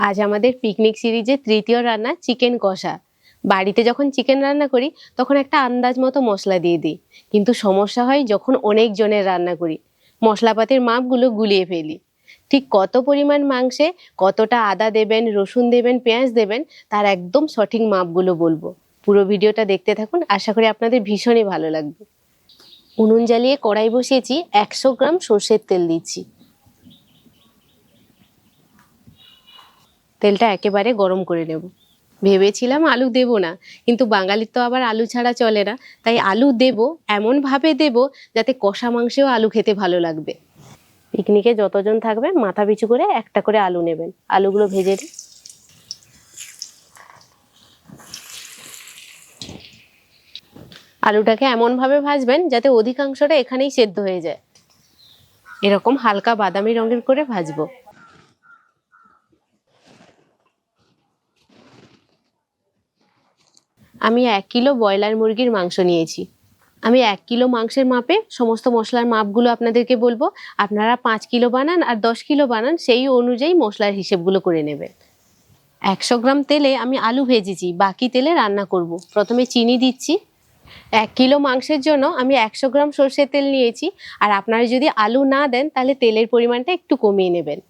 আজ আমাদের পিকনিক সিরিজে তৃতীয় রান্না চিকেন কষা। বাড়িতে যখন চিকেন রান্না করি, তখন একটা আন্দাজ মতো মশলা দিয়ে দিই। কিন্তু সমস্যা হয় যখন অনেক জনের রান্না করি। মশলাপাতির মাপগুলো গুলিয়ে ফেলি। ঠিক কত পরিমাণ মাংসে কতটা আদা দেবেন, রসুন দেবেন, পেঁয়াজ দেবেন, তার একদম সঠিক মাপগুলো বলব। পুরো ভিডিওটা দেখতে থাকুন, আশা করি আপনাদের ভীষণই ভালো লাগবে। উনুন জ্বালিয়ে কড়াই বসিয়েছি, একশো গ্রাম সর্ষের তেল দিচ্ছি। তেলটা একেবারে গরম করে নেব। ভেবেছিলাম আলু দেব না, কিন্তু বাঙালির তো আবার আলু ছাড়া চলে না। তাই আলু দেব, এমনভাবে দেব যাতে কষা মাংসেও আলু খেতে ভালো লাগবে। পিকনিকে যতজন থাকবে, মাথা পিছু করে একটা করে আলু নেবেন। আলুগুলো ভেজে দিন আলুটাকে এমনভাবে ভাজবেন যাতে অধিকাংশটা এখানেই সেদ্ধ হয়ে যায়। এরকম হালকা বাদামি রঙের করে ভাজবো। আমি এক কিলো ব্রয়লার মুরগির মাংস নিয়েছি। আমি এক কিলো মাংসের মাপে সমস্ত মশলার মাপগুলো আপনাদেরকে বলব। আপনারা পাঁচ কিলো বানান আর দশ কিলো বানান, সেই অনুযায়ী মশলার হিসেবগুলো করে নেবেন। একশো গ্রাম তেলে আমি আলু ভেজেছি, বাকি তেলে রান্না করব। প্রথমে চিনি দিচ্ছি। এক কিলো মাংসের জন্য আমি একশো গ্রাম সর্ষের তেল নিয়েছি। আর আপনারা যদি আলু না দেন, তাহলে তেলের পরিমাণটা একটু কমিয়ে নেবেন।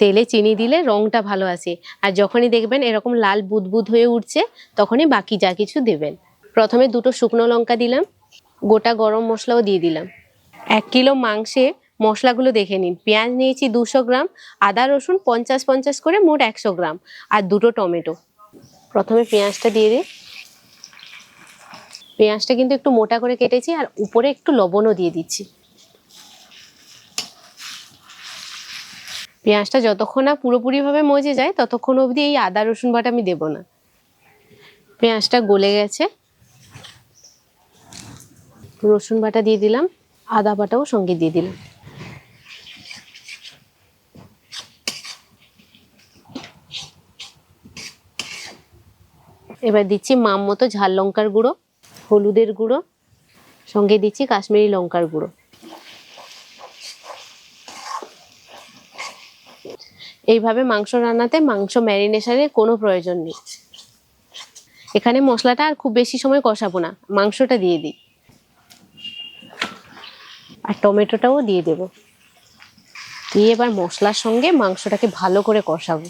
তেলে চিনি দিলে রঙটা ভালো আসে। আর যখনই দেখবেন এরকম লাল বুদবুদ হয়ে উঠছে, তখনই বাকি যা কিছু দেবেন। প্রথমে দুটো শুকনো লঙ্কা দিলাম, গোটা গরম মশলাও দিয়ে দিলাম। এক কিলো মাংসে মশলাগুলো দেখে নিন। পেঁয়াজ নিয়েছি দুশো গ্রাম, আদা রসুন পঞ্চাশ পঞ্চাশ করে মোট একশো গ্রাম, আর দুটো টমেটো। প্রথমে পেঁয়াজটা দিয়ে দিই। পেঁয়াজটা কিন্তু একটু মোটা করে কেটেছি, আর উপরে একটু লবণও দিয়ে দিচ্ছি। পেঁয়াজটা যতক্ষণ না পুরোপুরিভাবে মজে যায়, ততক্ষণ অবধি এই আদা, রসুন বাটা আমি দেবো না। পেঁয়াজটা গলে গেছে। রসুন বাটা দিয়ে দিলাম, আদা বাটাও সঙ্গে দিয়ে দিলাম। এবার দিচ্ছি মাম মতো ঝাল লঙ্কার গুঁড়ো, হলুদের গুঁড়ো, সঙ্গে দিচ্ছি কাশ্মীরি লঙ্কার গুঁড়ো। এইভাবে মাংস রান্নাতে, মাংস ম্যারিনেশনের কোনো প্রয়োজন নেই। এখানে মশলাটা আর খুব বেশি সময় কষাবো না, মাংসটা দিয়ে দিই। আর টমেটোটাও দিয়ে দেব। দিয়ে এবার মশলার সঙ্গে মাংসটাকে ভালো করে কষাবো।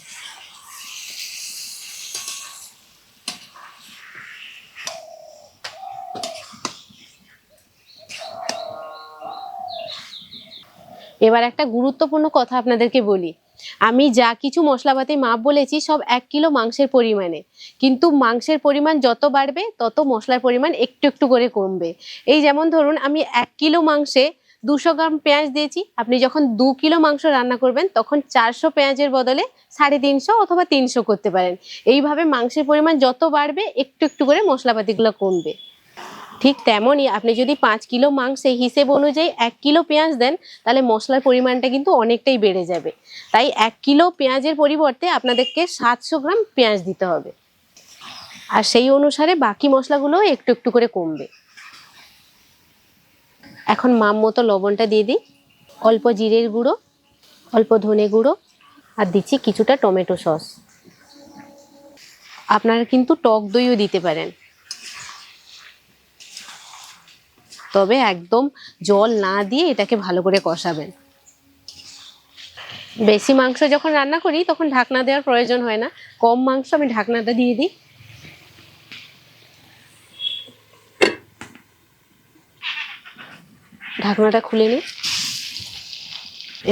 এবার একটা গুরুত্বপূর্ণ কথা আপনাদেরকে বলি। আমি যা কিছু মশলাপাতি মাপ বলেছি, সব এক কিলো মাংসের পরিমাণে। কিন্তু মাংসের পরিমাণ যত বাড়বে, তত মশলার পরিমাণ একটু একটু করে কমবে। এই যেমন ধরুন, আমি এক কিলো মাংসে দুশো গ্রাম পেঁয়াজ দিয়েছি। আপনি যখন দু কিলো মাংস রান্না করবেন, তখন চারশো পেঁয়াজের বদলে সাড়ে তিনশো অথবা তিনশো করতে পারেন। এইভাবে মাংসের পরিমাণ যত বাড়বে, একটু একটু করে মশলাপাতিগুলো কমবে। ঠিক তেমনই আপনি যদি পাঁচ কিলো মাংসে হিসেব অনুযায়ী এক কিলো পেঁয়াজ দেন, তাহলে মশলার পরিমাণটা কিন্তু অনেকটাই বেড়ে যাবে। তাই এক কিলো পেঁয়াজের পরিবর্তে আপনাদেরকে সাতশো গ্রাম পেঁয়াজ দিতে হবে। আর সেই অনুসারে বাকি মশলাগুলো একটু একটু করে কমবে। এখন মাম মতো লবণটা দিয়ে দিই। অল্প জিরের গুঁড়ো, অল্প ধনে গুঁড়ো, আর দিচ্ছি কিছুটা টমেটো সস। আপনারা কিন্তু টক দইও দিতে পারেন। তবে একদম জল না দিয়ে এটাকে ভালো করে কষাবেন। বেশি মাংস যখন রান্না করি, তখন ঢাকনা দেওয়ার প্রয়োজন হয় না। কম মাংস আমি ঢাকনাটা দিয়ে দিই। ঢাকনাটা খুলে নিই।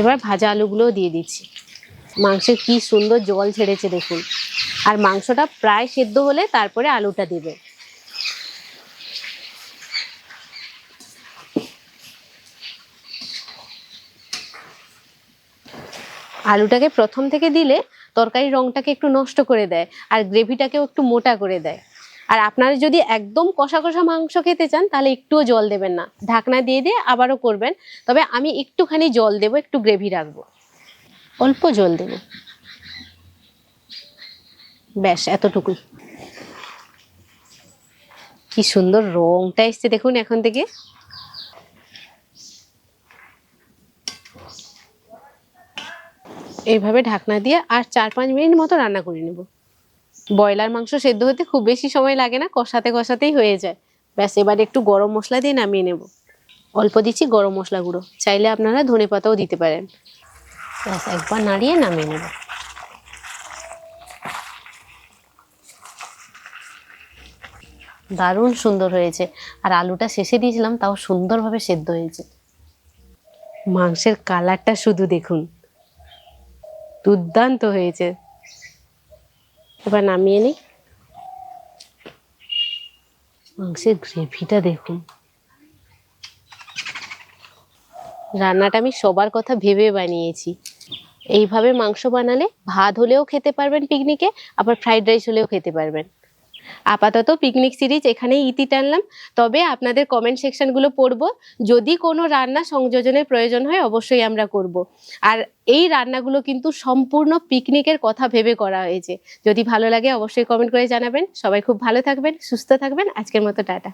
এবার ভাজা আলুগুলোও দিয়ে দিচ্ছি। মাংসের কি সুন্দর জল ছেড়েছে দেখুন। আর মাংসটা প্রায় সেদ্ধ হলে তারপরে আলুটা দেবে আলুটাকে প্রথম থেকে দিলে তরকারির রংটাকে একটু নষ্ট করে দেয়, আর গ্রেভিটাকেও একটু মোটা করে দেয়। আর আপনারা যদি একদম কষা কষা মাংস খেতে চান, তাহলে একটুও জল দেবেন না। ঢাকনা দিয়ে দিয়ে আবারও করবেন। তবে আমি একটুখানি জল দেব, একটু গ্রেভি রাখব। অল্প জল দেব। ব্যাস, এতটুকুই। কি সুন্দর রংটা এসছে দেখুন এখন থেকে। এইভাবে ঢাকনা দিয়ে আর চার পাঁচ মিনিট মতো রান্না করে নেব। ব্রয়লার মাংস সেদ্ধ হতে খুব বেশি সময় লাগে না, কষাতে কষাতেই হয়ে যায়। ব্যাস, এবার একটু গরম মশলা দিয়ে নামিয়ে নেব। অল্প দিচ্ছি গরম মশলা গুঁড়ো, চাইলে আপনারা ধনে পাতাও দিতে পারেন। ব্যাস, একবার নাড়িয়ে নামিয়ে নেব। দারুণ সুন্দর হয়েছে। আর আলুটা শেষে দিয়েছিলাম, তাও সুন্দরভাবে সেদ্ধ হয়েছে। মাংসের কালারটা শুধু দেখুন। দুর্দান্ত হয়েছে। এবার নামিয়ে নিই। মাংসের গ্রেভিটা দেখুন। রান্নাটা আমি সবার কথা ভেবে বানিয়েছি। এইভাবে মাংস বানালে ভাত হলেও খেতে পারবেন পিকনিকে আবার ফ্রাইড রাইস হলেও খেতে পারবেন। আপাতত পিকনিক সিরিজ এখানেই ইতি টানলাম। তবে আপনাদের কমেন্ট সেকশনগুলো পড়ব। যদি কোনো রান্না সংযোজনের প্রয়োজন হয়, অবশ্যই আমরা করব। আর এই রান্নাগুলো কিন্তু সম্পূর্ণ পিকনিকের কথা ভেবে করা হয়েছে। যদি ভালো লাগে, অবশ্যই কমেন্ট করে জানাবেন। সবাই খুব ভালো থাকবেন, সুস্থ থাকবেন। আজকের মতো, টাটা।